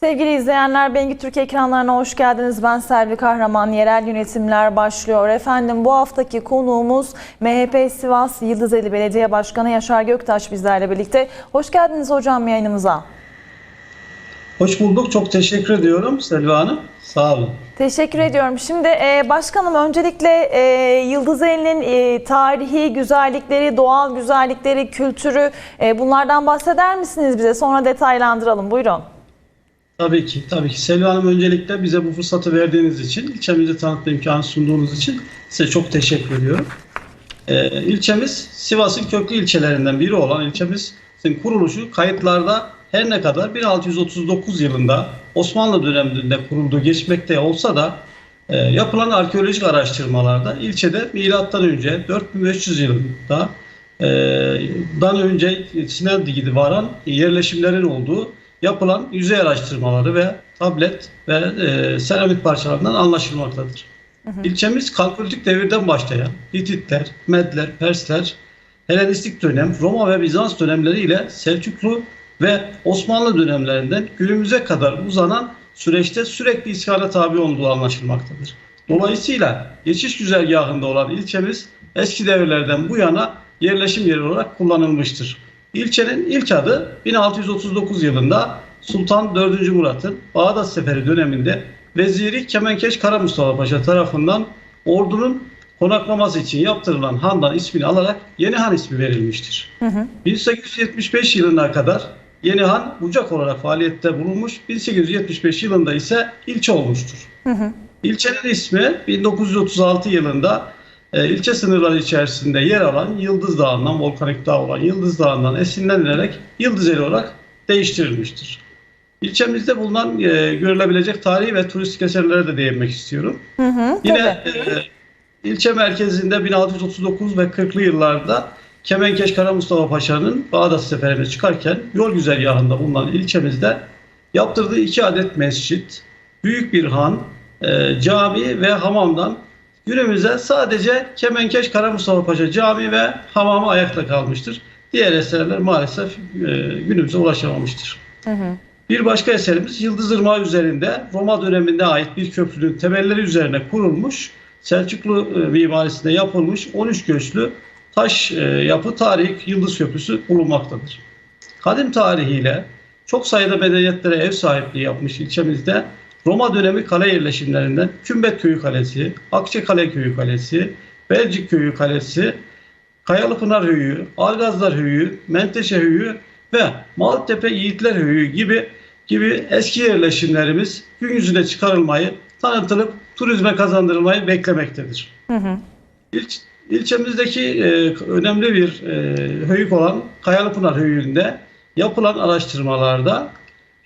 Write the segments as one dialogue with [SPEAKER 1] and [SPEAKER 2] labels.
[SPEAKER 1] Sevgili izleyenler, Bengi Türk ekranlarına hoş geldiniz. Ben Selvi Kahraman. Yerel yönetimler başlıyor. Efendim bu haftaki konuğumuz MHP Sivas Yıldızeli Belediye Başkanı Yaşar Göktaş bizlerle birlikte. Hoş geldiniz hocam yayınımıza.
[SPEAKER 2] Hoş bulduk. Çok teşekkür ediyorum Selva Hanım. Sağ olun.
[SPEAKER 1] Teşekkür ediyorum. Şimdi e, başkanım öncelikle e, Yıldızeli'nin e, tarihi güzellikleri, doğal güzellikleri, kültürü e, bunlardan bahseder misiniz bize? Sonra detaylandıralım. Buyurun.
[SPEAKER 2] Tabii ki, tabii ki. Selva Hanım öncelikle bize bu fırsatı verdiğiniz için, ilçemizi tanıtma imkanı sunduğunuz için size çok teşekkür ediyorum. Ee, ilçemiz Sivas'ın köklü ilçelerinden biri olan ilçemizin kuruluşu kayıtlarda her ne kadar 1639 yılında Osmanlı döneminde kurulduğu geçmekte olsa da e, yapılan arkeolojik araştırmalarda ilçede milattan önce 4500 yılında e, dan önce Sinan Digi'de varan yerleşimlerin olduğu yapılan yüzey araştırmaları ve tablet ve e, seramik parçalarından anlaşılmaktadır. İlçemiz kalkolitik devirden başlayan Hititler, Medler, Persler, Helenistik dönem, Roma ve Bizans dönemleriyle Selçuklu ve Osmanlı dönemlerinden günümüze kadar uzanan süreçte sürekli iskana tabi olduğu anlaşılmaktadır. Dolayısıyla geçiş güzergahında olan ilçemiz eski devirlerden bu yana yerleşim yeri olarak kullanılmıştır. İlçenin ilk adı 1639 yılında Sultan 4. Murat'ın Bağdat Seferi döneminde Veziri Kemenkeş Kara Mustafa Paşa tarafından ordunun konaklaması için yaptırılan handan ismini alarak Yeni Han ismi verilmiştir. 1875 yılına kadar Yeni Han bucak olarak faaliyette bulunmuş. 1875 yılında ise ilçe olmuştur. İlçenin ismi 1936 yılında e, ilçe sınırları içerisinde yer alan Yıldız Dağı'ndan, volkanik dağ olan Yıldız Dağı'ndan esinlenilerek Yıldızeli olarak değiştirilmiştir. İlçemizde bulunan e, görülebilecek tarihi ve turistik eserlere de değinmek istiyorum.
[SPEAKER 1] Hı hı,
[SPEAKER 2] Yine
[SPEAKER 1] tabii.
[SPEAKER 2] e, ilçe merkezinde 1639 ve 40'lı yıllarda Kemenkeş Kara Mustafa Paşa'nın Bağdat seferine çıkarken yol güzergahında bulunan ilçemizde yaptırdığı iki adet mescit, büyük bir han, e, cami ve hamamdan günümüze sadece Kemenkeş Kara Mustafa Paşa cami ve hamamı ayakta kalmıştır. Diğer eserler maalesef e, günümüze ulaşamamıştır.
[SPEAKER 1] Hı hı.
[SPEAKER 2] Bir başka eserimiz Yıldız Irmağı üzerinde Roma döneminde ait bir köprünün temelleri üzerine kurulmuş, Selçuklu e, mimarisinde yapılmış 13 göçlü taş e, yapı tarihi Yıldız Köprüsü bulunmaktadır. Kadim tarihiyle çok sayıda medeniyetlere ev sahipliği yapmış ilçemizde Roma dönemi kale yerleşimlerinden Kümbet Köyü Kalesi, Akçakale Köyü Kalesi, Belcik Köyü Kalesi, Kayalıpınar Höyü, Algazlar Höyü, Menteşe Höyü ve Maltepe Yiğitler Höyü gibi gibi eski yerleşimlerimiz gün yüzüne çıkarılmayı, tanıtılıp turizme kazandırılmayı beklemektedir.
[SPEAKER 1] Hı hı.
[SPEAKER 2] İlç, ilçemizdeki e, önemli bir e, höyük olan Kayalıpınar Höyü'nde yapılan araştırmalarda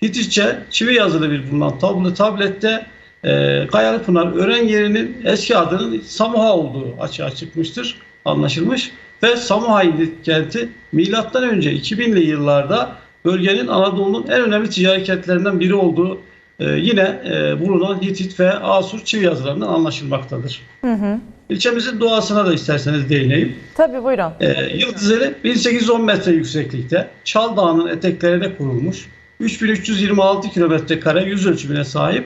[SPEAKER 2] Hititçe çivi yazılı bir bulunan tablo, tablette e, Kayalıpınar öğren yerinin eski adının Samuha olduğu açığa çıkmıştır, anlaşılmış ve Samuha kenti milattan önce 2000'li yıllarda bölgenin Anadolu'nun en önemli ticari kentlerinden biri olduğu e, yine e, bulunan Hitit ve Asur çivi yazılarından anlaşılmaktadır.
[SPEAKER 1] Hı hı.
[SPEAKER 2] İlçemizin doğasına da isterseniz değineyim.
[SPEAKER 1] Tabii buyurun.
[SPEAKER 2] Ee, Yıldızeli 1810 metre yükseklikte Çal Dağı'nın eteklerine kurulmuş 3326 kilometre kare yüz ölçümüne sahip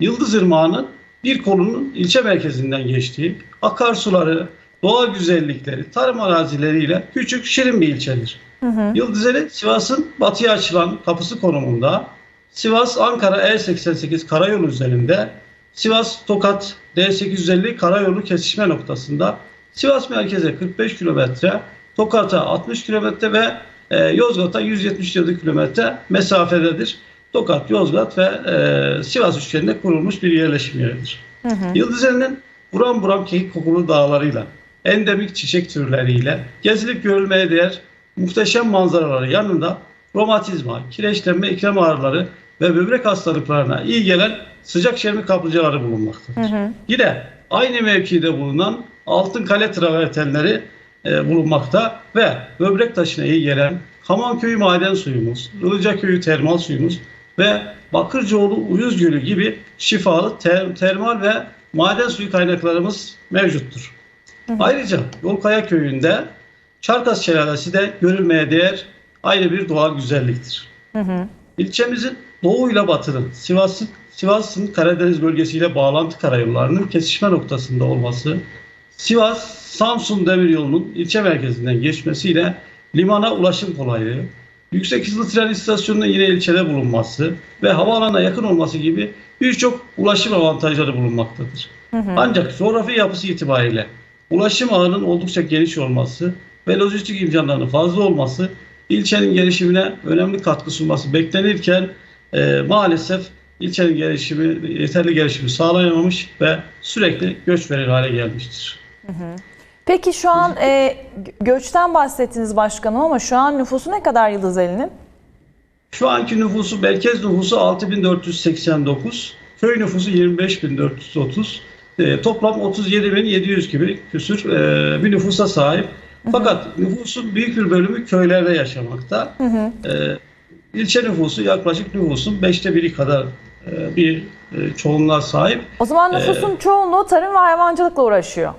[SPEAKER 2] Yıldız Irmağı'nın bir kolunun ilçe merkezinden geçtiği akarsuları, doğa güzellikleri, tarım arazileriyle küçük şirin bir ilçedir.
[SPEAKER 1] Hı hı.
[SPEAKER 2] Yıldızeli Sivas'ın batıya açılan kapısı konumunda Sivas-Ankara E88 karayolu üzerinde Sivas-Tokat D850 karayolu kesişme noktasında Sivas merkeze 45 kilometre, Tokat'a 60 kilometre ve e, Yozgat'a 177 kilometre mesafededir. Tokat, Yozgat ve e, Sivas üçgeninde kurulmuş bir yerleşim yeridir.
[SPEAKER 1] Hı hı.
[SPEAKER 2] Yıldızeli'nin buram buram kekik kokulu dağlarıyla, endemik çiçek türleriyle, gezilip görülmeye değer muhteşem manzaraları yanında romatizma, kireçlenme, iklem ağrıları ve böbrek hastalıklarına iyi gelen sıcak şermi kaplıcaları bulunmaktadır.
[SPEAKER 1] Hı hı.
[SPEAKER 2] Yine aynı mevkide bulunan altın kale travertenleri e, bulunmakta ve böbrek taşına iyi gelen Kamanköyü maden suyumuz, Ilıcaköyü termal suyumuz ve Bakırcıoğlu Uyuz Gölü gibi şifalı ter- termal ve maden suyu kaynaklarımız mevcuttur. Ayrıca Yolkaya Köyü'nde Çarkas Şelalesi de görülmeye değer ayrı bir doğal güzelliktir.
[SPEAKER 1] Hı hı.
[SPEAKER 2] İlçemizin Doğu ile Batı'nın Sivas'ın Sivas'ın Karadeniz bölgesiyle bağlantı karayollarının kesişme noktasında olması, Sivas Samsun Demiryolu'nun ilçe merkezinden geçmesiyle limana ulaşım kolaylığı, yüksek hızlı tren istasyonunun yine ilçede bulunması ve havaalanına yakın olması gibi birçok ulaşım avantajları bulunmaktadır. Ancak coğrafi yapısı itibariyle ulaşım ağının oldukça geniş olması ve lojistik imkanlarının fazla olması ilçenin gelişimine önemli katkı sunması beklenirken e, maalesef ilçenin gelişimi yeterli gelişimi sağlayamamış ve sürekli göç verir hale gelmiştir.
[SPEAKER 1] Peki şu an e, göçten bahsettiniz başkanım ama şu an nüfusu ne kadar Yıldızeli'nin?
[SPEAKER 2] Şu anki nüfusu merkez nüfusu 6489, köy nüfusu 25430, e, toplam 37700 gibi küsür e, bir nüfusa sahip. Fakat nüfusun büyük bir bölümü köylerde yaşamakta. E, ilçe nüfusu yaklaşık nüfusun beşte biri kadar e, bir e, çoğunluğa sahip.
[SPEAKER 1] O zaman nüfusun çoğunluğu tarım ve hayvancılıkla uğraşıyor.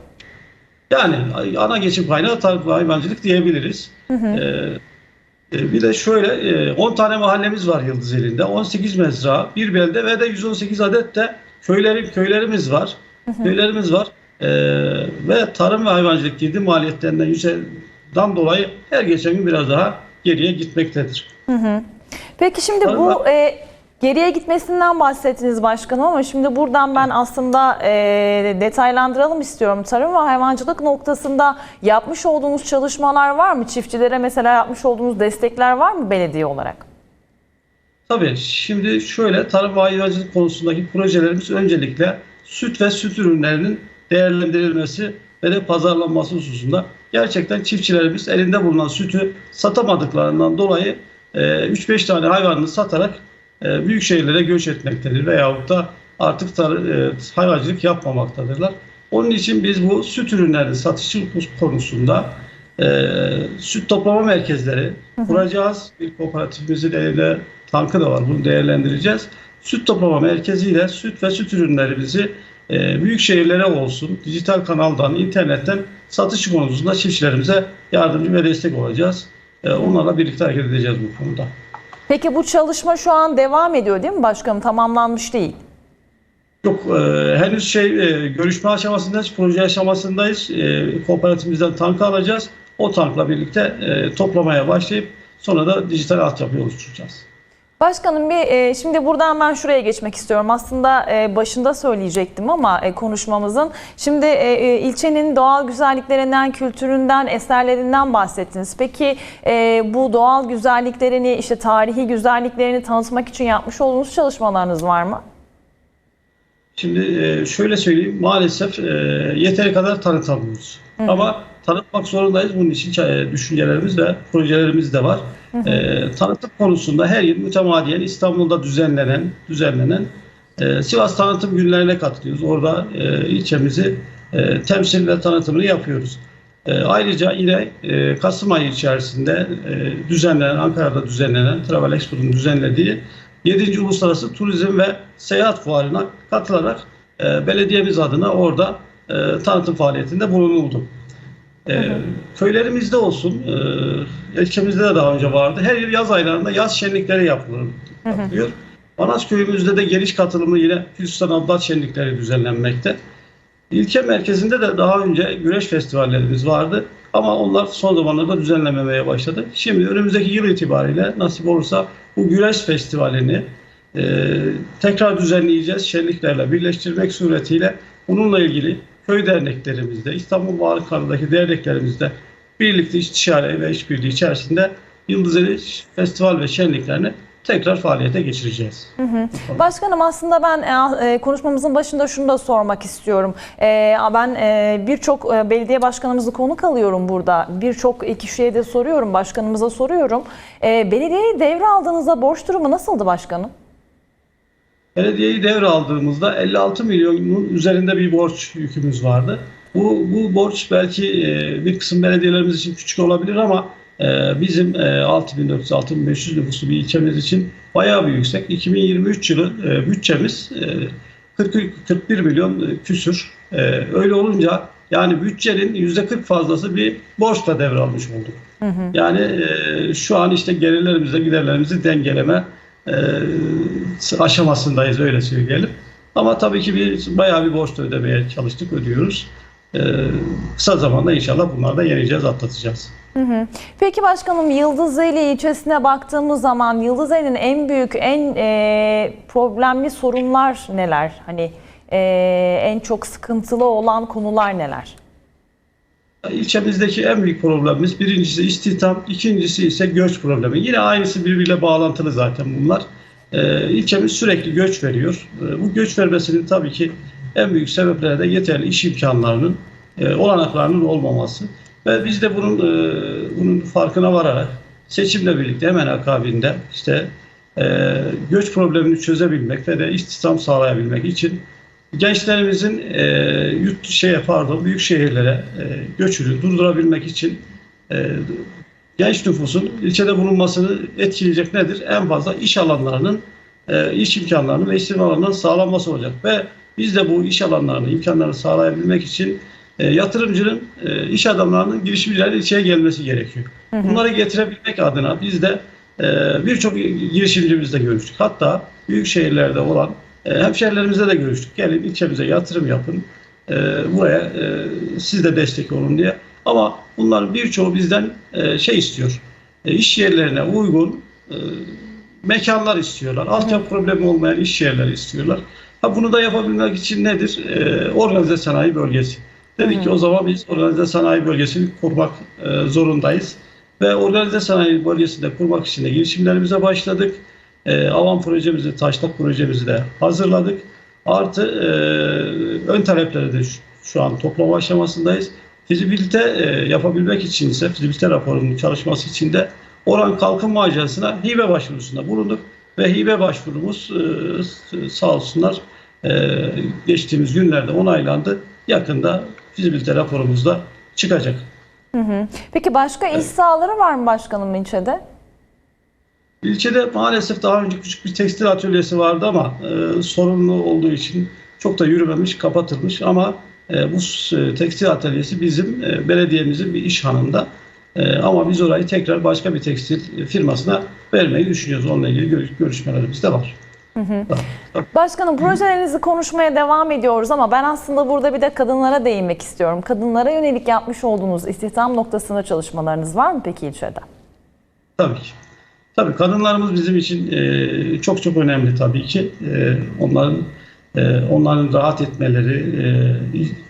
[SPEAKER 2] Yani ana geçim kaynağı tarım hayvancılık diyebiliriz. Ee, e, bir de şöyle e, 10 tane mahallemiz var Yıldızeli'nde. 18 mezra, bir belde ve de 118 adet de köylerim köylerimiz var. Köylerimiz var. Ee, ve tarım ve hayvancılık girdi maliyetlerinden yüzden dolayı her geçen gün biraz daha geriye gitmektedir.
[SPEAKER 1] Peki şimdi
[SPEAKER 2] Tarım
[SPEAKER 1] bu e, geriye gitmesinden bahsettiniz başkanım ama şimdi buradan ben aslında e, detaylandıralım istiyorum. Tarım ve hayvancılık noktasında yapmış olduğunuz çalışmalar var mı? Çiftçilere mesela yapmış olduğunuz destekler var mı belediye olarak?
[SPEAKER 2] Tabii şimdi şöyle tarım ve hayvancılık konusundaki projelerimiz öncelikle süt ve süt ürünlerinin değerlendirilmesi ve de pazarlanması hususunda gerçekten çiftçilerimiz elinde bulunan sütü satamadıklarından dolayı e, 3-5 tane hayvanını satarak e, büyük şehirlere göç etmektedir veyahut da artık tar- e, hayvancılık yapmamaktadırlar. Onun için biz bu süt ürünlerinin satışı konusunda e, süt toplama merkezleri kuracağız. Bir kooperatifimizin elinde tankı da var. Bunu değerlendireceğiz. Süt toplama merkeziyle süt ve süt ürünlerimizi e, büyük şehirlere olsun, dijital kanaldan, internetten satış konusunda çiftçilerimize yardımcı ve destek olacağız. E, onlarla birlikte hareket edeceğiz bu konuda.
[SPEAKER 1] Peki bu çalışma şu an devam ediyor değil mi başkanım? Tamamlanmış değil.
[SPEAKER 2] Yok e, henüz şey e, görüşme aşamasındayız, proje aşamasındayız. E, kooperatifimizden tankı alacağız. O tankla birlikte e, toplamaya başlayıp sonra da dijital altyapı oluşturacağız.
[SPEAKER 1] Başkanım bir e, şimdi buradan ben şuraya geçmek istiyorum. Aslında e, başında söyleyecektim ama e, konuşmamızın. Şimdi e, e, ilçenin doğal güzelliklerinden, kültüründen, eserlerinden bahsettiniz. Peki e, bu doğal güzelliklerini, işte tarihi güzelliklerini tanıtmak için yapmış olduğunuz çalışmalarınız var mı?
[SPEAKER 2] Şimdi e, şöyle söyleyeyim, maalesef e, yeteri kadar tanıtamıyoruz. Ama tanıtmak zorundayız. Bunun için e, düşüncelerimiz ve projelerimiz de var. E, tanıtım konusunda her yıl mütemadiyen İstanbul'da düzenlenen düzenlenen e, Sivas Tanıtım Günlerine katılıyoruz. Orada e, ilçemizi e, temsil ve tanıtımını yapıyoruz. E, ayrıca yine e, Kasım ayı içerisinde e, düzenlenen, Ankara'da düzenlenen Travel Expo'nun düzenlediği 7. Uluslararası Turizm ve Seyahat Fuarı'na katılarak e, belediyemiz adına orada e, tanıtım faaliyetinde bulunuldu. E, köylerimizde olsun, e, ilçemizde de daha önce vardı. Her yıl yaz aylarında yaz şenlikleri yapılır, yapılıyor. Manaş köyümüzde de geniş katılımlı yine Füsustan Ablat şenlikleri düzenlenmekte. İlçe merkezinde de daha önce güreş festivallerimiz vardı. Ama onlar son zamanlarda düzenlememeye başladı. Şimdi önümüzdeki yıl itibariyle nasip olursa bu güreş festivalini e, tekrar düzenleyeceğiz. Şenliklerle birleştirmek suretiyle bununla ilgili köy derneklerimizde, İstanbul Varlıkları'ndaki derneklerimizde birlikte istişare ve işbirliği içerisinde Yıldızeli Festival ve şenliklerini tekrar faaliyete geçireceğiz.
[SPEAKER 1] Başkanım aslında ben e, konuşmamızın başında şunu da sormak istiyorum. E, ben e, birçok e, belediye başkanımızı konuk alıyorum burada. Birçok kişiye de soruyorum, başkanımıza soruyorum. E, belediyeyi devraldığınızda borç durumu nasıldı başkanım?
[SPEAKER 2] Belediyeyi devraldığımızda 56 milyonun üzerinde bir borç yükümüz vardı. Bu, bu borç belki e, bir kısım belediyelerimiz için küçük olabilir ama e, bizim e, 6400-6500 nüfuslu bir ilçemiz için bayağı bir yüksek. 2023 yılı e, bütçemiz e, 40, 41 milyon e, küsür. E, öyle olunca yani bütçenin %40 fazlası bir borçla devralmış olduk. Yani e, şu an işte gelirlerimizle giderlerimizi dengeleme aşamasındayız öyle söyleyelim. Ama tabii ki bir bayağı bir borç ödemeye çalıştık, ödüyoruz. E, kısa zamanda inşallah bunları da yeneceğiz, atlatacağız.
[SPEAKER 1] Peki başkanım Yıldızeli ilçesine baktığımız zaman Yıldızeli'nin en büyük, en e, problemli sorunlar neler? Hani e, en çok sıkıntılı olan konular neler?
[SPEAKER 2] İlçemizdeki en büyük problemimiz birincisi istihdam, ikincisi ise göç problemi. Yine aynısı birbiriyle bağlantılı zaten bunlar. Ee, ilçemiz sürekli göç veriyor. Ee, bu göç vermesinin tabii ki en büyük sebepleri de yeterli iş imkanlarının, e, olanaklarının olmaması. Ve biz de bunun e, bunun farkına vararak seçimle birlikte hemen akabinde işte e, göç problemini çözebilmek ve de istihdam sağlayabilmek için gençlerimizin e, yurt şeye pardon büyük şehirlere e, göçünü durdurabilmek için e, genç nüfusun ilçede bulunmasını etkileyecek nedir? En fazla iş alanlarının e, iş imkanlarının ve istihdam alanlarının sağlanması olacak ve biz de bu iş alanlarını, imkanlarını sağlayabilmek için e, yatırımcının, e, iş adamlarının, girişimcilerin ilçeye gelmesi gerekiyor. Bunları getirebilmek adına biz de e, birçok girişimcimizle görüştük. Hatta büyük şehirlerde olan e, hemşehrilerimizle de görüştük. Gelin ilçemize yatırım yapın. E, buraya e, siz de destek olun diye. Ama bunların birçoğu bizden e, şey istiyor. E, iş yerlerine uygun e, mekanlar istiyorlar. Altyapı problemi olmayan iş yerleri istiyorlar. Ha bunu da yapabilmek için nedir? E, organize sanayi bölgesi. Dedik ki o zaman biz organize sanayi bölgesini kurmak e, zorundayız. Ve organize sanayi bölgesinde kurmak için de girişimlerimize başladık. E, Avan projemizi, taşlak projemizi de hazırladık. Artı e, ön talepleri de şu, şu an toplama aşamasındayız. Fizibilite e, yapabilmek için ise fizibilite raporunun çalışması için de Oran Kalkınma Ajansı'na hibe başvurusunda bulunduk. Ve hibe başvurumuz e, sağ olsunlar e, geçtiğimiz günlerde onaylandı. Yakında fizibilite raporumuz da çıkacak.
[SPEAKER 1] Peki başka iş sahaları var mı başkanım ilçede?
[SPEAKER 2] İlçede maalesef daha önce küçük bir tekstil atölyesi vardı ama e, sorunlu olduğu için çok da yürümemiş, kapatılmış. Ama e, bu e, tekstil atölyesi bizim e, belediyemizin bir iş hanında. E, ama biz orayı tekrar başka bir tekstil firmasına vermeyi düşünüyoruz. Onunla ilgili görüş- görüşmelerimiz de var.
[SPEAKER 1] Başkanım projelerinizi konuşmaya devam ediyoruz ama ben aslında burada bir de kadınlara değinmek istiyorum. Kadınlara yönelik yapmış olduğunuz istihdam noktasında çalışmalarınız var mı peki ilçede?
[SPEAKER 2] Tabii ki. Tabii kadınlarımız bizim için e, çok çok önemli tabii ki. E, onların e, onların rahat etmeleri e,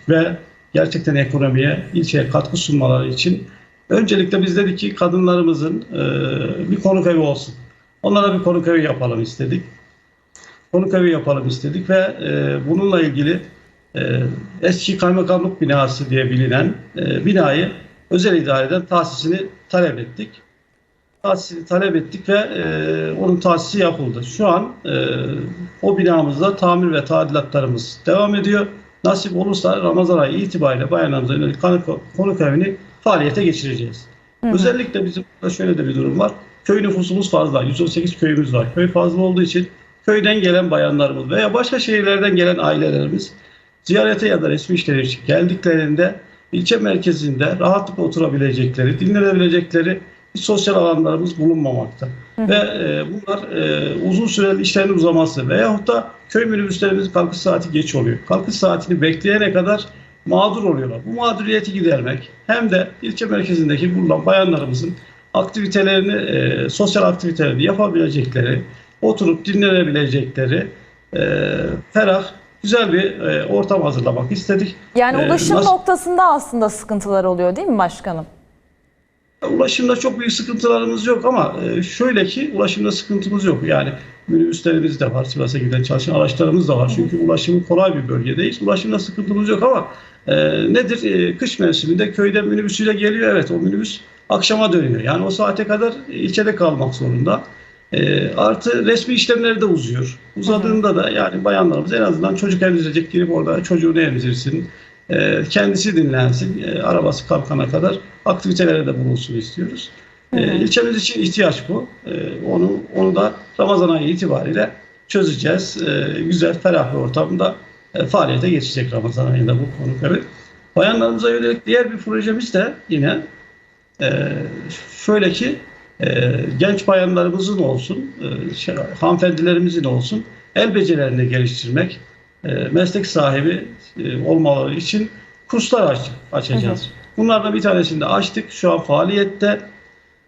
[SPEAKER 2] ve gerçekten ekonomiye, ilçeye katkı sunmaları için öncelikle biz dedik ki kadınlarımızın e, bir konuk evi olsun. Onlara bir konuk evi yapalım istedik. Konuk evi yapalım istedik ve e, bununla ilgili e, eski kaymakamlık binası diye bilinen e, binayı özel idareden tahsisini talep ettik tahsisini talep ettik ve e, onun tahsisi yapıldı. Şu an e, o binamızda tamir ve tadilatlarımız devam ediyor. Nasip olursa Ramazan ayı itibariyle bayanlarımıza yönelik konuk, evini faaliyete geçireceğiz. Özellikle bizim şöyle de bir durum var. Köy nüfusumuz fazla. 118 köyümüz var. Köy fazla olduğu için köyden gelen bayanlarımız veya başka şehirlerden gelen ailelerimiz ziyarete ya da resmi işler için geldiklerinde ilçe merkezinde rahatlıkla oturabilecekleri, dinlenebilecekleri sosyal alanlarımız bulunmamakta. Ve e, bunlar e, uzun süreli işlerin uzaması veyahut da köy minibüslerimizin kalkış saati geç oluyor. Kalkış saatini bekleyene kadar mağdur oluyorlar. Bu mağduriyeti gidermek hem de ilçe merkezindeki bulunan bayanlarımızın aktivitelerini, e, sosyal aktivitelerini yapabilecekleri, oturup dinlenebilecekleri e, ferah, güzel bir e, ortam hazırlamak istedik.
[SPEAKER 1] Yani
[SPEAKER 2] Ee,
[SPEAKER 1] ulaşım
[SPEAKER 2] nasıl-
[SPEAKER 1] noktasında aslında sıkıntılar oluyor değil mi başkanım?
[SPEAKER 2] Ulaşımda çok büyük sıkıntılarımız yok ama e, şöyle ki ulaşımda sıkıntımız yok. Yani minibüslerimiz de var, Sivas'a giden çalışan araçlarımız da var. Çünkü ulaşımı kolay bir bölgedeyiz. Ulaşımda sıkıntımız yok ama e, nedir? E, kış mevsiminde köyden minibüsüyle geliyor. Evet o minibüs akşama dönüyor. Yani o saate kadar ilçede kalmak zorunda. E, artı resmi işlemleri de uzuyor. Uzadığında da yani bayanlarımız en azından çocuk emzirecek girip orada çocuğunu emzirsin. E, kendisi dinlensin. E, arabası kalkana kadar aktivitelere de bulunsun istiyoruz. E, ilçemiz için ihtiyaç bu. E, onu onu da Ramazan ayı itibariyle çözeceğiz. E, güzel, ferah bir ortamda e, faaliyete geçecek Ramazan ayında bu konu tabii. Bayanlarımıza yönelik diğer bir projemiz de yine e, şöyle ki e, genç bayanlarımızın olsun, e, şey, hanımefendilerimizin olsun el becerilerini geliştirmek, e, meslek sahibi e, olmaları için kurslar aç, açacağız. Bunlardan bir tanesini de açtık. Şu an faaliyette.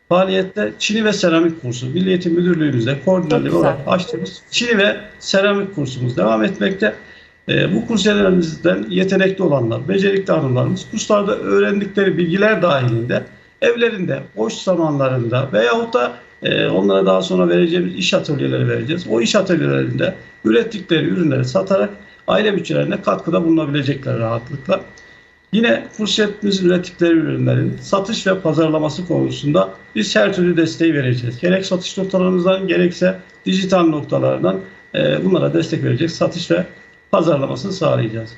[SPEAKER 2] Faaliyette çini ve seramik kursu. Milli Eğitim Müdürlüğümüzde koordinatör
[SPEAKER 1] güzel.
[SPEAKER 2] olarak açtığımız çini ve seramik kursumuz devam etmekte. E, bu kursiyerlerimizden yetenekli olanlar, becerikli hanımlarımız kurslarda öğrendikleri bilgiler dahilinde evlerinde, boş zamanlarında veyahut da e, onlara daha sonra vereceğimiz iş atölyeleri vereceğiz. O iş atölyelerinde ürettikleri ürünleri satarak aile bütçelerine katkıda bulunabilecekler rahatlıkla. Yine kursiyetimizin ürettikleri ürünlerin satış ve pazarlaması konusunda biz her türlü desteği vereceğiz. Gerek satış noktalarımızdan gerekse dijital noktalardan e, bunlara destek verecek satış ve pazarlamasını sağlayacağız.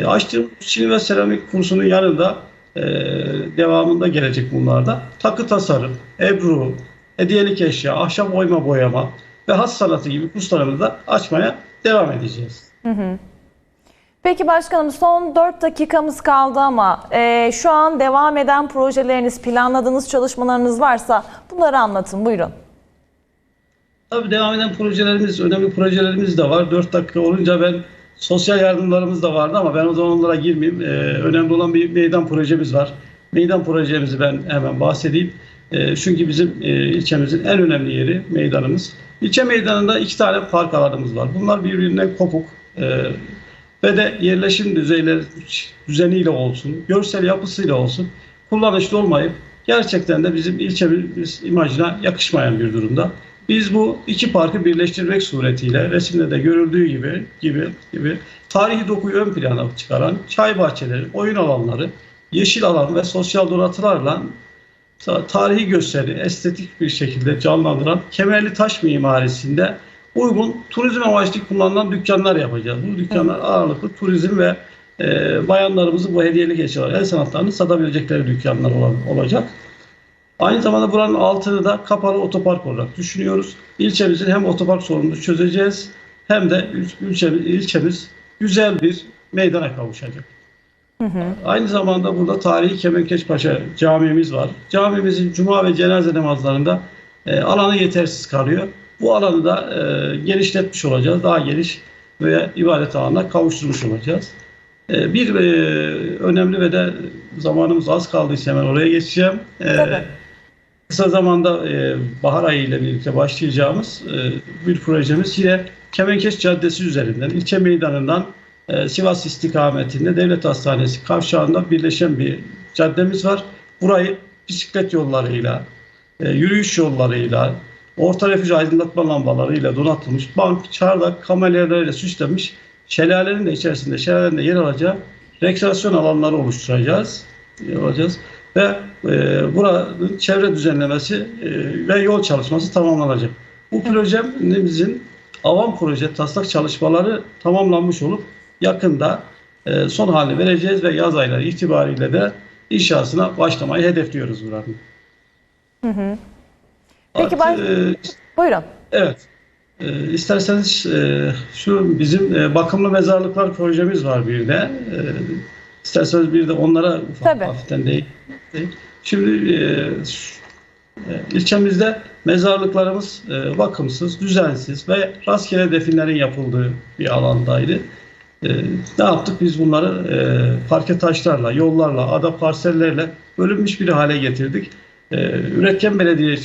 [SPEAKER 2] E, açtığımız çini ve seramik kursunun yanında e, devamında gelecek bunlarda. Takı tasarım, ebru, hediyelik eşya, ahşap oyma boyama ve has sanatı gibi kurslarımızı da açmaya devam edeceğiz.
[SPEAKER 1] Peki başkanım son 4 dakikamız kaldı ama e, şu an devam eden projeleriniz, planladığınız çalışmalarınız varsa bunları anlatın buyurun.
[SPEAKER 2] Tabii devam eden projelerimiz, önemli projelerimiz de var. 4 dakika olunca ben sosyal yardımlarımız da vardı ama ben o zaman onlara girmeyeyim. Ee, önemli olan bir meydan projemiz var. Meydan projemizi ben hemen bahsedeyim. Ee, çünkü bizim e, ilçemizin en önemli yeri meydanımız. İlçe meydanında iki tane park alanımız var. Bunlar birbirinden kopuk. Ee, ve de yerleşim düzeyleri düzeniyle olsun, görsel yapısıyla olsun kullanışlı olmayıp gerçekten de bizim ilçemiz imajına yakışmayan bir durumda. Biz bu iki parkı birleştirmek suretiyle resimde de görüldüğü gibi gibi gibi tarihi dokuyu ön plana çıkaran çay bahçeleri, oyun alanları, yeşil alan ve sosyal donatılarla tarihi gösteri estetik bir şekilde canlandıran kemerli taş mimarisinde uygun turizm amaçlı kullanılan dükkanlar yapacağız. Bu dükkanlar ağırlıklı turizm ve e, bayanlarımızın bu hediyelik eşyalar, el sanatlarını satabilecekleri dükkanlar olan, olacak. Aynı zamanda buranın altını da kapalı otopark olarak düşünüyoruz. İlçemizin hem otopark sorununu çözeceğiz hem de il- ilçemiz, ilçemiz güzel bir meydana kavuşacak. Aynı zamanda burada tarihi Kemenkeşpaşa camimiz var. Camimizin cuma ve cenaze namazlarında e, alanı yetersiz kalıyor. Bu alanı da e, genişletmiş olacağız. Daha geniş ve ibadet alanına kavuşturmuş olacağız. E, bir e, önemli ve de zamanımız az kaldıysa hemen oraya geçeceğim. E,
[SPEAKER 1] Tabii.
[SPEAKER 2] kısa zamanda e, bahar ayı ile birlikte başlayacağımız e, bir projemiz yine Kemenkeş Caddesi üzerinden ilçe meydanından e, Sivas istikametinde Devlet Hastanesi kavşağında birleşen bir caddemiz var. Burayı bisiklet yollarıyla, e, yürüyüş yollarıyla, orta refüj aydınlatma lambalarıyla donatılmış, bank, çardak, kamelyalarıyla süslenmiş şelalenin de içerisinde, şelalenin de yer alacağı rekreasyon alanları oluşturacağız. olacağız. Ve e, buranın çevre düzenlemesi e, ve yol çalışması tamamlanacak. Bu projemizin avam proje taslak çalışmaları tamamlanmış olup yakında e, son halini vereceğiz ve yaz ayları itibariyle de inşasına başlamayı hedefliyoruz buranın.
[SPEAKER 1] Peki
[SPEAKER 2] Artı,
[SPEAKER 1] baş-
[SPEAKER 2] e,
[SPEAKER 1] Buyurun.
[SPEAKER 2] Evet. Ee, isterseniz e, şu bizim e, bakımlı mezarlıklar projemiz var bir de. Ee, isterseniz bir de onlara ufak
[SPEAKER 1] Tabii.
[SPEAKER 2] hafiften değil. Şimdi e, e, ilçemizde mezarlıklarımız e, bakımsız, düzensiz ve rastgele definlerin yapıldığı bir alandaydı. E, ne yaptık? Biz bunları e, parke taşlarla, yollarla, ada parsellerle bölünmüş bir hale getirdik. E, üretken belediye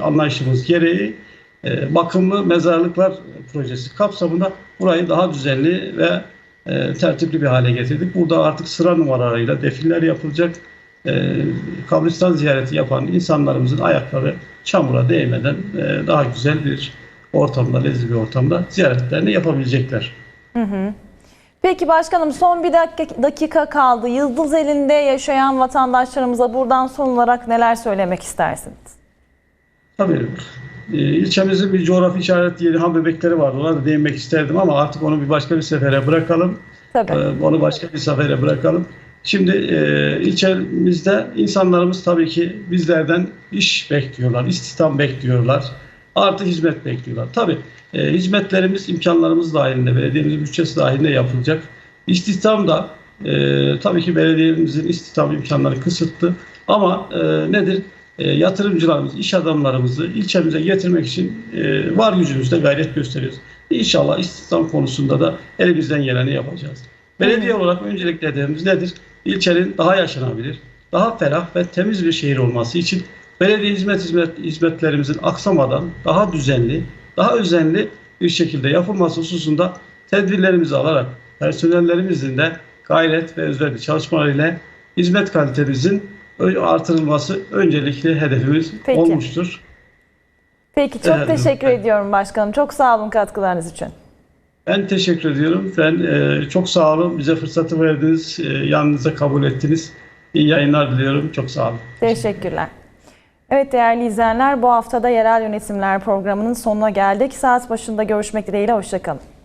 [SPEAKER 2] anlayışımız gereği e, bakımlı mezarlıklar projesi kapsamında burayı daha düzenli ve e, tertipli bir hale getirdik. Burada artık sıra numaralarıyla definler yapılacak. E, kabristan ziyareti yapan insanlarımızın ayakları çamura değmeden e, daha güzel bir ortamda, lezzetli bir ortamda ziyaretlerini yapabilecekler.
[SPEAKER 1] Peki başkanım son bir dakika, dakika kaldı. Yıldız elinde yaşayan vatandaşlarımıza buradan son olarak neler söylemek istersiniz?
[SPEAKER 2] Tabii. E, ilçemizin bir coğrafi işaret yeri ham bebekleri vardı. Ona da değinmek isterdim ama artık onu bir başka bir sefere bırakalım.
[SPEAKER 1] Tabii.
[SPEAKER 2] Ee, Onu başka bir sefere bırakalım. Şimdi e, ilçemizde insanlarımız tabii ki bizlerden iş bekliyorlar, istihdam bekliyorlar, artı hizmet bekliyorlar. Tabii e, hizmetlerimiz imkanlarımız dahilinde, belediyemizin bütçesi dahilinde yapılacak. İstihdam da e, tabii ki belediyemizin istihdam imkanları kısıtlı ama e, nedir? e, yatırımcılarımızı, iş adamlarımızı ilçemize getirmek için e, var gücümüzle gayret gösteriyoruz. İnşallah istihdam konusunda da elimizden geleni yapacağız. Belediye olarak öncelikli hedefimiz nedir? İlçenin daha yaşanabilir, daha ferah ve temiz bir şehir olması için belediye hizmet, hizmet hizmetlerimizin aksamadan daha düzenli, daha özenli bir şekilde yapılması hususunda tedbirlerimizi alarak personellerimizin de gayret ve özverili çalışmalarıyla hizmet kalitemizin artırılması öncelikli hedefimiz
[SPEAKER 1] Peki.
[SPEAKER 2] olmuştur.
[SPEAKER 1] Peki çok
[SPEAKER 2] Evet,
[SPEAKER 1] teşekkür ediyorum başkanım. Çok sağ olun katkılarınız için.
[SPEAKER 2] Ben teşekkür ediyorum. Ben e, çok sağ olun. Bize fırsatı verdiniz. E, yanınıza kabul ettiniz. İyi yayınlar diliyorum. Çok sağ olun.
[SPEAKER 1] Teşekkürler. Evet değerli izleyenler bu haftada yerel yönetimler programının sonuna geldik. Saat başında görüşmek dileğiyle hoşçakalın.